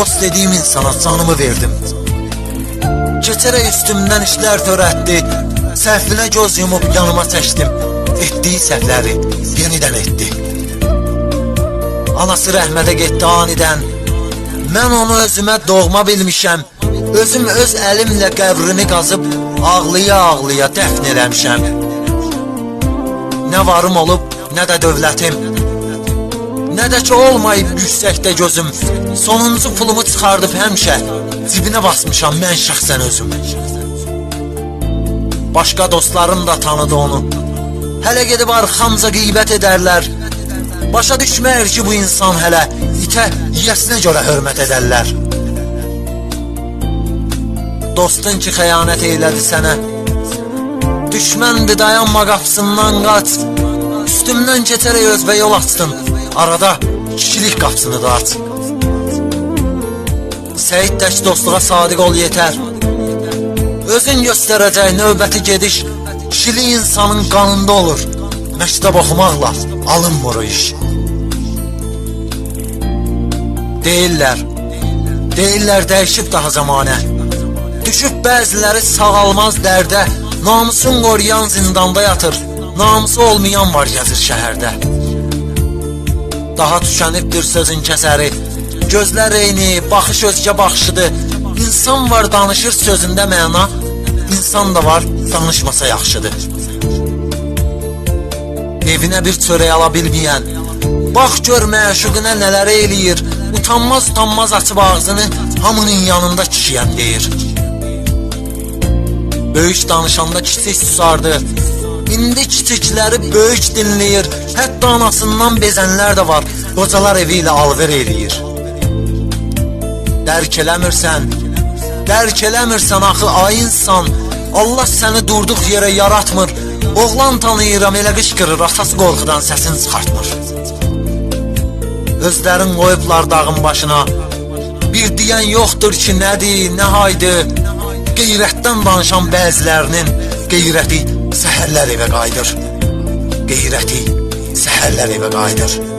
Dost dediğim insana canımı verdim. Keçərək üstümdən işlər törətdi. Səhvinə göz yumub yanıma çəkdim. Etdiyi səhvləri yenidən etdi. Anası rəhmətə getdi anidən. Mən onu özümə doğma bilmişəm. Özüm öz əlimlə qəbrini qazıb ağlaya-ağlaya dəfn eləmişəm. Nə varım olub, nə də dövlətim. Nə də ki olmayıb yüksəkdə gözüm. Sonuncu pulumu çıxardıb həmişə cibinə basmışam mən şəxsən özüm. Başqa dostlarım da tanıdı onu. Hələ gedib arxamca qeybət edərlər. Başa düşməyir ki bu insan hələ itə yiyəsinə görə hörmət edərlər. Dostun ki xəyanət eylədi sənə. Düşməndir dayanma qapısından qaç. Üstümdən keçərək özbə yol açdın. Arada kişilik qapısını da aç. Səyid tək dostluğa sadiq ol yetər. Özün göstərəcək növbəti gediş kişili insanın qanında olur. Məktəb oxumaqla alınmır o iş. Deyirlər, deyirlər dəyişib daha zamanə. Düşüb bəziləri sağalmaz dərdə, namusun qoruyan zindanda yatır, namusu olmayan var yazır şəhərdə. Daha tükənibdir sözün kəsəri, gözlər eyni, baxış özgə baxışıdır. İnsan var danışır sözündə məna, insan da var danışmasa yaxşıdır. Evinə bir çörək ala bilməyən, bax gör məşuquna nələr eləyir, utanmaz utanmaz açıb ağzını hamının yanında kişiyəm deyir. Böyük danışanda kiçik susardı. İndi kiçikləri böyük dinləyir. Hətta anasından bezənlər də var. Qocalar evi ilə alver eləyir. Dərk eləmirsən, dərk eləmirsən axı ay insan. Allah səni durduq yerə yaratmır. Oğlan tanıyıram elə qışqırır, atası qorxudan səsini çıxartmır. Özlərin qoyublar dağın başına. Bir deyən yoxdur ki, nədir, nə haydı. Qeyrətdən danışan bəzilərinin qeyrəti səhərlər evə qayıdır. Qeyrəti səhərlər evə qayıdır.